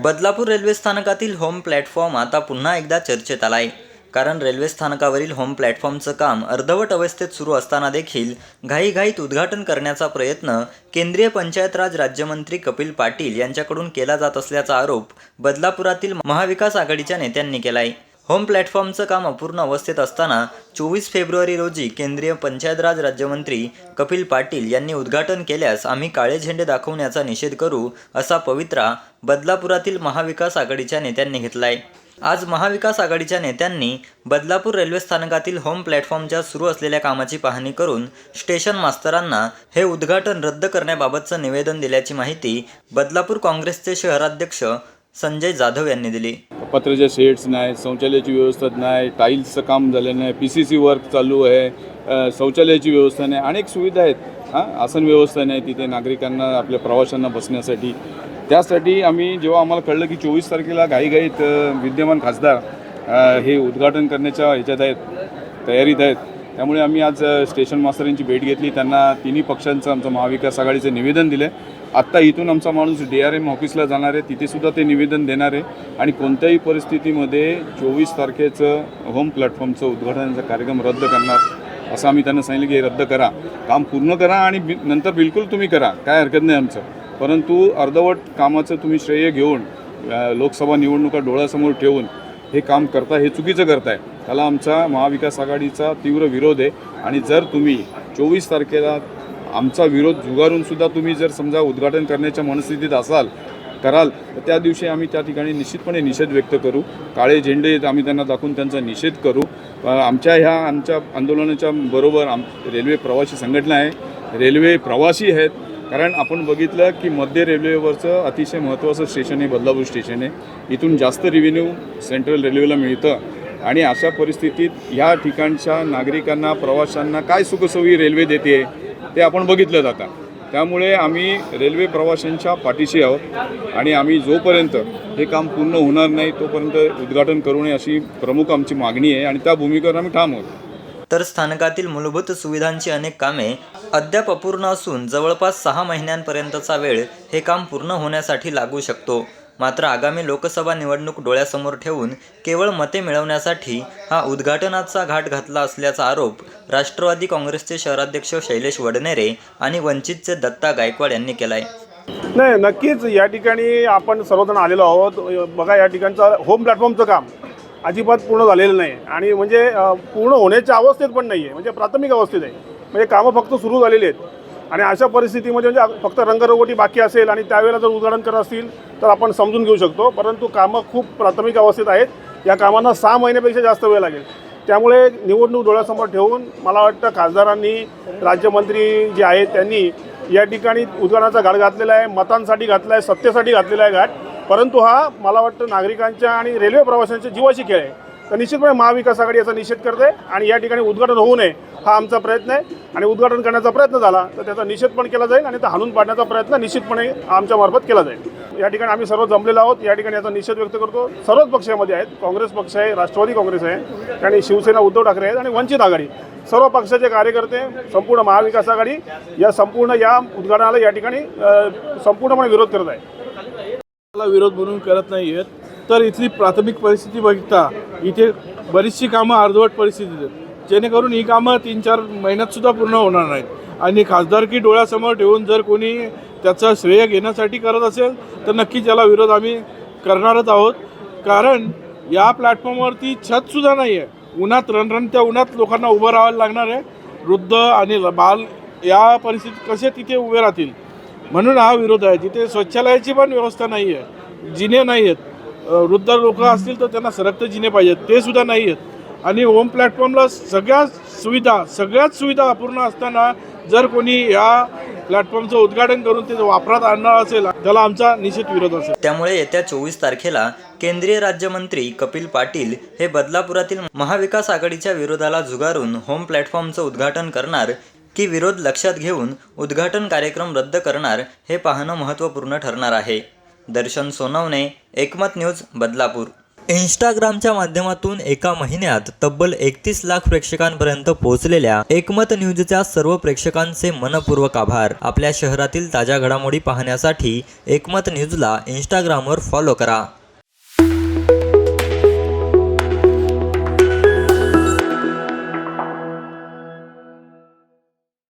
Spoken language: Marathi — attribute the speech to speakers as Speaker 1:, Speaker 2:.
Speaker 1: बदलापूर रेल्वे स्थानकातील होम प्लॅटफॉर्म आता पुन्हा एकदा चर्चेत आलाय. कारण रेल्वे स्थानकावरील होम प्लॅटफॉर्मचं काम अर्धवट अवस्थेत सुरू असताना देखील घाईघाईत उद्घाटन करण्याचा प्रयत्न केंद्रीय पंचायत राज राज्यमंत्री कपिल पाटील यांच्याकडून केला जात असल्याचा आरोप बदलापुरातील महाविकास आघाडीच्या नेत्यांनी केला आहे होम प्लॅटफॉर्मचं काम अपूर्ण अवस्थेत असताना चोवीस फेब्रुवारी रोजी केंद्रीय पंचायत राज राज्यमंत्री कपिल पाटील यांनी उद्घाटन केल्यास आम्ही काळे झेंडे दाखवण्याचा निषेध करू असा पवित्रा बदलापुरातील महाविकास आघाडीच्या नेत्यांनी घेतलाय. आज महाविकास आघाडीच्या नेत्यांनी बदलापूर रेल्वे स्थानकातील होम प्लॅटफॉर्मच्या सुरू असलेल्या कामाची पाहणी करून स्टेशन मास्तरांना हे उद्घाटन रद्द करण्याबाबतचं निवेदन दिल्याची माहिती बदलापूर काँग्रेसचे शहराध्यक्ष संजय जाधव यांनी दिली.
Speaker 2: पत्र्याच्या शेड्स नाही शौचालयाची व्यवस्था नाही टाईल्सचं काम झालं नाही पी सी सी वर्क चालू आहे शौचालयाची व्यवस्था नाही अनेक सुविधा आहेत. हां आसन व्यवस्था नाही तिथे नागरिकांना आपल्या प्रवाशांना बसण्यासाठी. त्यासाठी आम्ही जेव्हा आम्हाला कळलं की चोवीस तारखेला घाईघाईत विद्यमान खासदार हे उद्घाटन करण्याच्या ह्याच्यात आहेत तयारीत आहेत. त्यामुळे आम्ही आज स्टेशन मास्तरांची भेट घेतली. त्यांना तिन्ही पक्षांचं आमचं महाविकास आघाडीचं निवेदन दिलं आहे आत्ता इथून आमचा माणूस डी आर एम ऑफिसला जाणार आहे. तिथेसुद्धा ते निवेदन देणार आहे. आणि कोणत्याही परिस्थितीमध्ये चोवीस तारखेचं होम प्लॅटफॉर्मचं उद्घाटनाचा कार्यक्रम रद्द करणार असं आम्ही त्यांना सांगितलं की हे रद्द करा. काम पूर्ण करा आणि बि नंतर बिलकुल तुम्ही करा. काय हरकत नाही आमचं. परंतु अर्धवट कामाचं तुम्ही श्रेय घेऊन लोकसभा निवडणुका डोळ्यासमोर ठेवून हे काम करता हे चुकीचं करताय. त्याला आमचा महाविकास आघाडीचा तीव्र विरोध आहे. आणि जर तुम्ही चोवीस तारखेला आमचा विरोध झुगारून सुद्धा तुम्ही जर समजा उद्घाटन करण्याच्या मनस्थितीत असाल कराल तर त्या दिवशी आम्ही त्या ठिकाणी निश्चितपणे निषेध व्यक्त करू. काळे झेंडे आम्ही त्यांना दाखवून त्यांचा निषेध करू. आमच्या ह्या आमच्या आंदोलनाच्या बरोबर आम रेल्वे प्रवासी संघटना आहे. रेल्वे प्रवासी आहेत. कारण आपण बघितलं की मध्य रेल्वेवरचं अतिशय महत्त्वाचं स्टेशन आहे बदलापूर स्टेशन आहे. इथून जास्त रिव्हेन्यू सेंट्रल रेल्वेला मिळतं. आणि अशा परिस्थितीत ह्या ठिकाणच्या नागरिकांना प्रवाशांना काय सुखसोयी रेल्वे देते? ते आपण बघितलं जातं. त्यामुळे आम्ही रेल्वे प्रवाशांच्या पाठीशी आहोत आणि आम्ही जोपर्यंत हे काम पूर्ण होणार नाही तोपर्यंत उद्घाटन करू नये अशी प्रमुख आमची मागणी आहे आणि त्या भूमिकेवर आम्ही ठाम आहोत.
Speaker 1: तर स्थानकातील मूलभूत सुविधांची अनेक कामे अद्याप अपूर्ण असून जवळपास सहा महिन्यांपर्यंतचा वेळ हे काम पूर्ण होण्यासाठी लागू शकतो. मात्र आगामी लोकसभा निवडणूक डोळ्यासमोर ठेवून केवळ मते मिळवण्यासाठी हा उद्घाटनाचा घाट घातला असल्याचा आरोप राष्ट्रवादी काँग्रेसचे शहराध्यक्ष शैलेश वडनेरे आणि वंचितचे दत्ता गायकवाड यांनी केलाय.
Speaker 3: नाही नक्कीच या ठिकाणी आपण सर्वजण आलेलो आहोत. बघा या ठिकाणचं होम प्लॅटफॉर्मचं काम अजिबात पूर्ण झालेलं नाही. आणि म्हणजे पूर्ण होण्याच्या अवस्थेत पण नाही आहे म्हणजे प्राथमिक अवस्थेत आहे. म्हणजे कामं फक्त सुरू झालेली आहेत. आणि अशा परिस्थितीमध्ये म्हणजे फक्त रंगरंगोटी बाकी असेल आणि त्यावेळेला जर उद्घाटन करत असतील तर आपण समजून घेऊ शकतो. परंतु कामं खूप प्राथमिक अवस्थेत आहेत. या कामांना सहा महिन्यापेक्षा जास्त वेळ लागेल. त्यामुळे निवडणूक डोळ्यासमोर ठेवून मला वाटतं खासदारांनी राज्यमंत्री जे आहेत त्यांनी या ठिकाणी उद्घाटनाचा घाट घातलेला आहे मतांसाठी घातला आहे सत्तेसाठी घातलेला आहे घाट. परंतु हा मला वाटतं नागरिकांच्या आणि रेल्वे प्रवाशांच्या जीवाची खेळ आहे. तर निश्चितपणे महाविकास आघाडी याचा निषेध करते आणि या ठिकाणी उद्घाटन होऊ नये हा आमचा प्रयत्न आहे. आणि उद्घाटन करण्याचा प्रयत्न झाला तर त्याचा निषेध पण केला जाईल आणि तो हाणून पाडण्याचा प्रयत्न निश्चितपणे आमच्या मार्फत केला जाईल. या ठिकाणी आम्ही सर्व जमलेलो आहोत. या ठिकाणी याचा निषेध व्यक्त करतो. सर्वच पक्षामध्ये आहेत. काँग्रेस पक्ष आहे राष्ट्रवादी काँग्रेस आहे. आणि शिवसेना उद्धव ठाकरे आहेत आणि वंचित आघाडी. सर्व पक्षाचे कार्यकर्ते संपूर्ण महाविकास आघाडी या संपूर्ण या उद्घाटनाला या ठिकाणी संपूर्णपणे विरोध करत आहे
Speaker 4: विरोध म्हणून करत नाही आहेत तर इथली प्राथमिक परिस्थिती बघता इथे बरीचशी कामं अर्धवट परिस्थितीत आहेत. जेणेकरून ही कामं तीन चार महिन्यातसुद्धा पूर्ण होणार नाहीत. आणि खासदारकी डोळ्यासमोर ठेवून जर कोणी त्याचा श्रेय घेण्यासाठी करत असेल तर नक्की त्याला विरोध आम्ही करणारच आहोत. कारण या प्लॅटफॉर्मवरती छतसुद्धा नाही आहे उन्हात रणरण त्या उन्हात लोकांना उभं राहायला लागणार आहे. वृद्ध आणि ल- बाल या परिस्थितीत कसे तिथे उभे राहतील? म्हणून हा विरोध आहे. जिथे शौचालयाची पण व्यवस्था नाही आहे जिने नाही आहेत वृद्ध लोक असतील तर त्यांना सरकते जिने पाहिजेत. ते सुद्धा नाही आहेत. आणि होम प्लॅटफॉर्मला सगळ्या सुविधा सगळ्याच सुविधा अपूर्ण असताना जर कोणी या प्लॅटफॉर्मचं उद्घाटन करून ते वापरात आणणार असेल त्याला आमचा निश्चित विरोध असेल.
Speaker 1: त्यामुळे येत्या चोवीस तारखेला केंद्रीय राज्यमंत्री कपिल पाटील हे बदलापुरातील महाविकास आघाडीच्या विरोधाला झुगारून होम प्लॅटफॉर्मचं उद्घाटन करणार की विरोध लक्षात घेऊन उद्घाटन कार्यक्रम रद्द करणार हे पाहणं महत्त्वपूर्ण ठरणार आहे. दर्शन सोनवणे एकमत न्यूज बदलापूर. इंस्टाग्रामच्या माध्यमातून एका महिन्यात तब्बल एकतीस लाख प्रेक्षकांपर्यंत पोहोचलेल्या एकमत न्यूजच्या सर्व प्रेक्षकांचे मनपूर्वक आभार. आपल्या शहरातील ताज्या घडामोडी पाहण्यासाठी एकमत न्यूजला इंस्टाग्रामवर फॉलो करा.